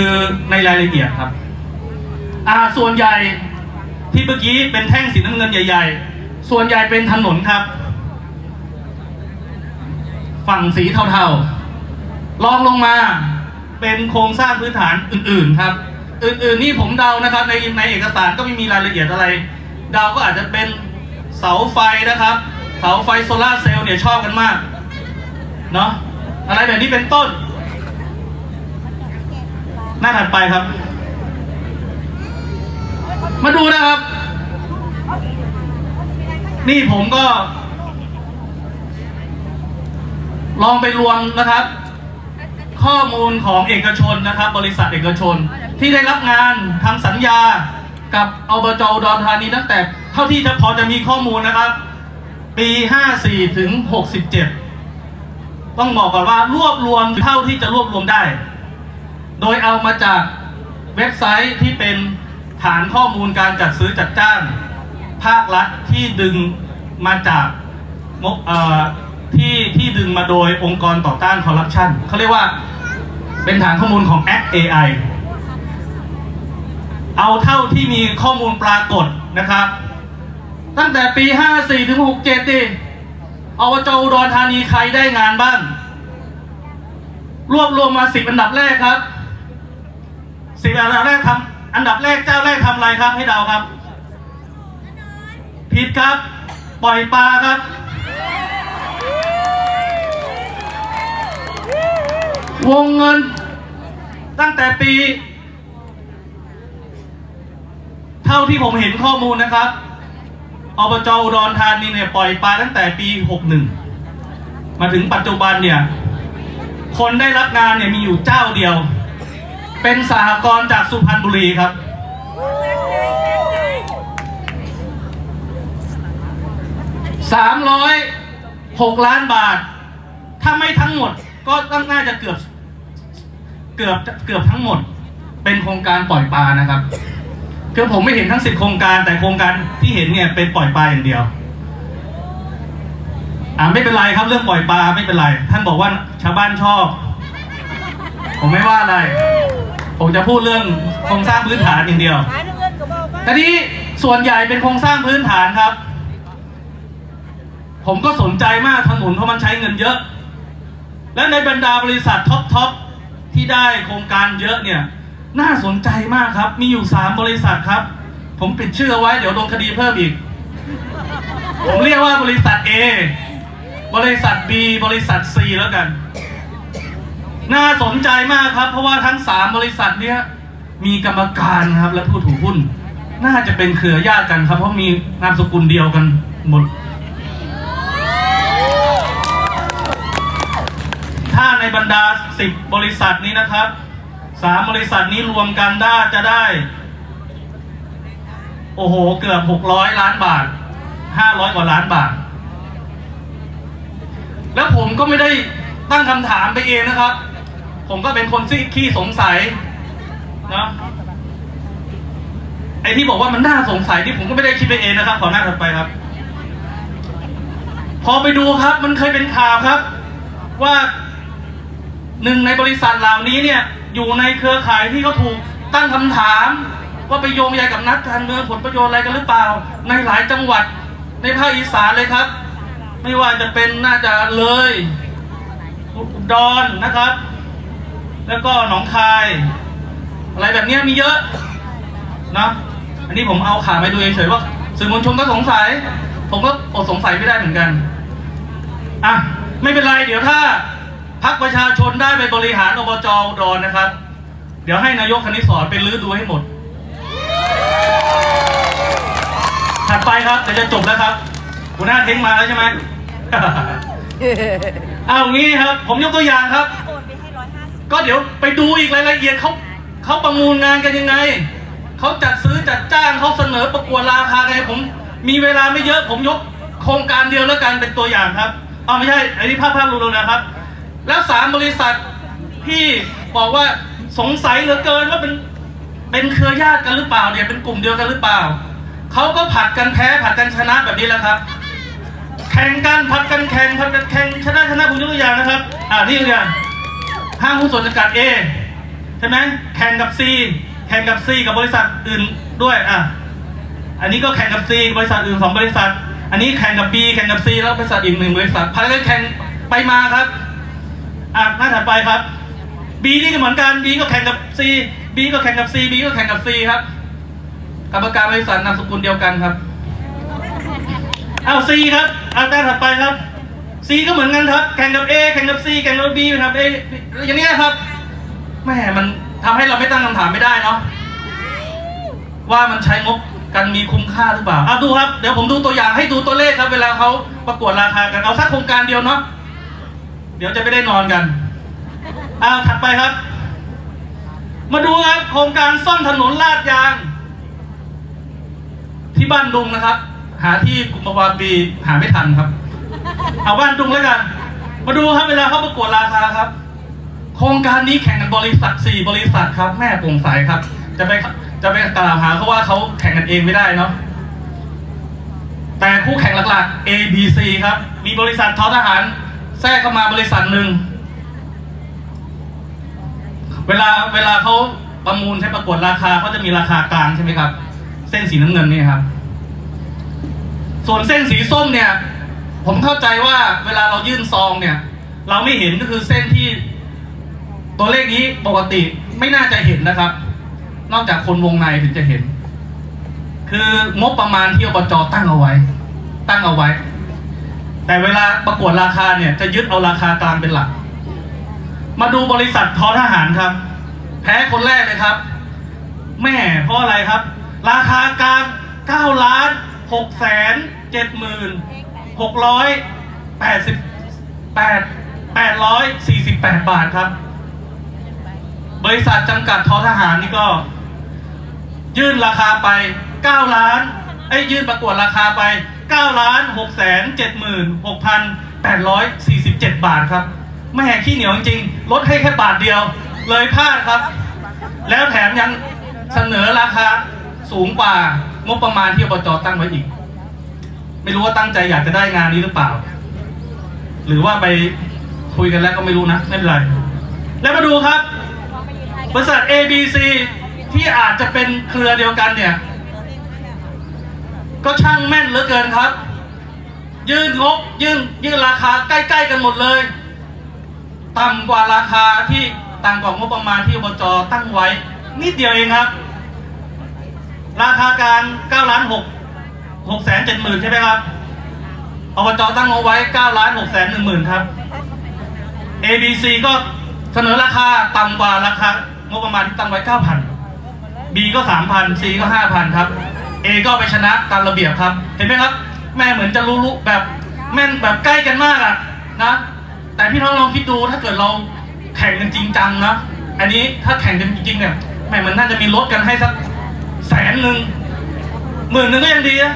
คือในรายละเอียดครับ อ่าส่วนใหญ่ที่เมื่อกี้เป็นแท่งสีน้ำเงินใหญ่ ๆ ส่วนใหญ่เป็นถนนครับ ฝั่งสีเทาๆลองลงมาเป็นโครงสร้างพื้นฐานอื่น ๆครับ อื่นๆนี่ผมเดานะครับ ในในเอกสารก็ไม่มีรายละเอียดอะไร เดาก็อาจจะเป็นเสาไฟนะครับ เสาไฟโซลาร์เซลล์เนี่ยชอบกันมากเนาะอะไรแบบนี้เป็นต้น หน้าถัดไปครับ มาดูนะครับ นี่ผมก็ ลองไปรวมนะครับ ข้อมูลของเอกชนนะครับ บริษัทเอกชน ที่ได้รับงานทำสัญญากับอบจอุดรธานีตั้งแต่ เท่าที่จะพอจะมีข้อมูลนะครับ ปี 54 ถึง 67 ต้องบอกก่อนว่ารวบรวมเท่าที่จะรวบรวมได้ โดยเอามาจากเว็บไซต์ที่เป็นฐานข้อมูลการจัดซื้อจัดจ้าง ภาครัฐที่ดึงมาจากที่ที่ดึงมาโดยองค์กรต่อต้านคอร์รัปชันเขาเรียกว่าเป็นฐานข้อมูลของ Act AI เอาเท่าที่มีข้อมูลปรากฏนะครับ ตั้งแต่ปี 54 ถึง 67ดิอบจอุดรธานีใครได้งานบ้าง รวบรวมมาสิบอันดับแรกครับ สิบอันดับแรกทำอันดับแรกเจ้าแรกทำอะไรครับ ให้เดาครับ ผิดครับ ปล่อยปลาครับ วงเงิน ตั้งแต่ปี เท่าที่ผมเห็นข้อมูลนะครับอบจอุดรธานีเนี่ยปล่อยปลาตั้งแต่ปี 61 มาถึงปัจจุบันเนี่ย คนได้รับงานเนี่ยมีอยู่เจ้าเดียว เป็นสหกรณ์จากสุพรรณบุรีครับ สามร้อยหกล้านบาท ถ้าไม่ทั้งหมดก็ต้องน่าจะเกือบ เกือบเกือบทั้งหมด เป็นโครงการปล่อยปลานะครับ คือผมไม่เห็นทั้งสิบโครงการ แต่โครงการที่เห็นเนี่ยเป็นปล่อยปลาอย่างเดียว อ่าไม่เป็นไรครับเรื่องปล่อยปลาไม่เป็นไร ท่านบอกว่าชาวบ้านชอบ ผมไม่ว่าอะไร ผมจะพูดเรื่องโครงสร้างพื้นฐานอย่างเดียวขายน้ำเงินก็บอกว่าแต่นี้ส่วนใหญ่เป็นโครงสร้างพื้นฐานครับ ผมก็สนใจมากถนนเพราะมันใช้เงินเยอะ และในบรรดาบริษัทท็อปทอปที่ได้โครงการเยอะเนี่ยน่าสนใจมากครับ มีอยู่สามบริษัทครับ ผมปิดชื่อเอาไว้เดี๋ยวโดนคดีเพิ่มอีก ผมเรียกว่าบริษัท A บริษัท B บริษัท C แล้วกัน น่าสนใจมากครับ เพราะว่าทั้งสามบริษัทเนี้ยมีกรรมการครับ และผู้ถือหุ้น น่าจะเป็นเครือญาติกันครับ เพราะมีนามสกุลเดียวกันหมด ถ้าในบรรดาสิบบริษัทนี้นะครับสามบริษัทนี้รวมกันได้จะได้ โอ้โห เกือบหกร้อยล้านบาทห้าร้อยกว่าล้านบาท แล้วผมก็ไม่ได้ตั้งคำถามไปเองนะครับ ผมก็เป็นคนที่ขี้สงสัยนะไอ้ที่บอกว่ามันน่าสงสัยที่ผมก็ไม่ได้คิดไปเองนะครับ ขอหน้าถัดไปครับ พอไปดูครับ มันเคยเป็นข่าวครับ ว่าหนึ่งในบริษัทเหล่านี้เนี่ย อยู่ในเครือข่ายที่เขาถูกตั้งคำถาม ว่าไปโยงใยกับนักการเมืองผลประโยชน์อะไรกันหรือเปล่า ในหลายจังหวัดในภาคอีสานเลยครับ ไม่ว่าจะเป็นน่าจะเลยอุดรนะครับ แล้วก็หนองคาย อะไรแบบเนี้ยมีเยอะนะอันนี้ผมเอาข่าวไปดูเฉยๆว่าสื่อมวลชนก็สงสัย ผมก็อดสงสัยไม่ได้เหมือนกันอะไม่เป็นไร เดี๋ยวถ้าพักประชาชนได้ไปบริหารอบจอุดรนะครับ เดี๋ยวให้นายกคณิสอนไปลื้อดูให้หมด ถัดไปครับเดี๋ยวจะจบแล้วครับหัวหน้าเท้งมาแล้วใช่ไหม เอางี้ครับ ผมยกตัวอย่างครับ ก็เดี๋ยวไปดูอีกรายละเอียดเขาเขาประมูลงานกันยังไง เขาจัดซื้อจัดจ้างเขาเสนอประกวดราคาไงผม มีเวลาไม่เยอะผมยกโครงการเดียวแล้วกันเป็นตัวอย่างครับอ๋อไม่ใช่อันนี้ภาพภาพรวมๆนะครับ แล้วสามบริษัทที่บอกว่าสงสัยเหลือเกินว่าเป็นเป็นเครือญาติกันหรือเปล่าเนี่ยเป็นกลุ่มเดียวกันหรือเปล่าเขาก็ผัดกันแพ้ผัดกันชนะแบบนี้แหละครับ แข่งกันผัดกันแข่งผัดกันแข่งชนะชนะผมยกตัวอย่างนะครับ อ่านี่ตัวอย่าง ห้างหุ้นส่วนจำกัดเอใช่ไหมแข่งกับ C แข่งกับ C กับบริษัทอื่นด้วยอะอันนี้ก็แข่งกับ C บริษัทอื่นสองบริษัท อันนี้แข่งกับ B แข่งกับ C แล้วบริษัทอีกหนึ่งบริษัทพากันแข่งไปมาครับอะหน้าถัดไปครับ B นี่ก็เหมือนกัน B ก็แข่งกับ C B ก็แข่งกับ C B ก็แข่งกับ C ครับกรรมการบริษัทนามสกุลเดียวกันครับ เอา C ครับเอาด้านถัดไปครับ C ก็เหมือนกันครับ แข่งกับ A แข่งกับ C แข่งกับ B นะครับ A อย่างนี้นะครับแหม่มันทำให้เราไม่ตั้งคำถามไม่ได้เนาะว่ามันใช้งบกันมีคุ้มค่าหรือเปล่าเอาดูครับเดี๋ยวผมดูตัวอย่างให้ดูตัวเลขครับ เวลาเขาประกวดราคากันเอาสักโครงการเดียวเนาะเดี๋ยวจะไม่ได้นอนกันเอาถัดไปครับ มาดูครับโครงการซ่อมถนนลาดยาง ที่บ้านดุงนะครับ หาที่กุมภาวาปีหาไม่ทันครับ เอาบ้านดุงแล้วกัน มาดูครับเวลาเขาประกวดราคาครับ โครงการนี้แข่งกันบริษัทสี่บริษัทครับแม่โปร่งใสครับ จะไปจะไปกล่าวหาเขาว่าเขาแข่งกันเองไม่ได้เนาะแต่คู่แข่งหลักๆ A B C ครับ มีบริษัททอทหารแทรกเข้ามาบริษัทหนึ่ง เวลาเวลาเขาประมูลใช้ประกวดราคาเขาจะมีราคากลางใช่ไหมครับ เส้นสีน้ำเงินนี่ครับ ส่วนเส้นสีส้มเนี่ย ผมเข้าใจว่าเวลาเรายื่นซองเนี่ย เราไม่เห็นก็คือเส้นที่ ตัวเลขนี้ปกติไม่น่าจะเห็นนะครับ นอกจากคนวงในถึงจะเห็น คืองบประมาณที่อบจตั้งเอาไว้ ตั้งเอาไว้ แต่เวลาประกวดราคาเนี่ย จะยึดเอาราคากลางเป็นหลัก มาดูบริษัททอทหารครับ แพ้คนแรกเลยครับ แม่เพราะอะไรครับ ราคากลาง9ล้าน6แสน7หมื่น 688 848บาทครับ บริษัทจำกัดทอทหารนี่ก็ ยื่นราคาไป9ล้านไอ้ยื่นประกวดราคาไป9ล้าน6แสน7หมื่น6,847บาทครับแม่แหกขี้เหนียวจริงๆลดให้แค่บาทเดียว เลยพลาดครับ แล้วแถมยังเสนอราคาสูงกว่างบประมาณที่อบจตั้งไว้อีก ไม่รู้ว่าตั้งใจอยากจะได้งานนี้หรือเปล่า หรือว่าไปคุยกันแล้วก็ไม่รู้นะ ไม่เป็นไร แล้วมาดูครับ บริษัท ABC ที่อาจจะเป็นเครือเดียวกันเนี่ย ก็ช่างแม่นเหลือเกินครับ ยื่นงบยื่นยื่นราคาใกล้ ๆ กันหมดเลย ต่ำกว่าราคาที่ต่ำกว่างบประมาณที่อบจตั้งไว้ นิดเดียวเองครับ ราคากลาง9ล้าน6 6แสน7หมื่นใช่ไหมครับอบจตั้งเอาไว้9ล้าน6แสน1หมื่นครับ ABC ก็เสนอราคาต่ำกว่าราคางบประมาณที่ตั้งไว้9,000 B ก็3,000 C ก็5,000ครับ A ก็ไปชนะตามระเบียบครับ เห็นไหมครับ แม่เหมือนจะรู้ๆแบบแม่นแบบใกล้กันมากอะนะ แต่พี่น้องลองคิดดูถ้าเกิดเราแข่งกันจริงจังนะ อันนี้ถ้าแข่งกันจริงเนี่ยแม่มันน่าจะมีลดกันให้สักแสนหนึ่งหมื่นหนึ่งก็ยังดีนะ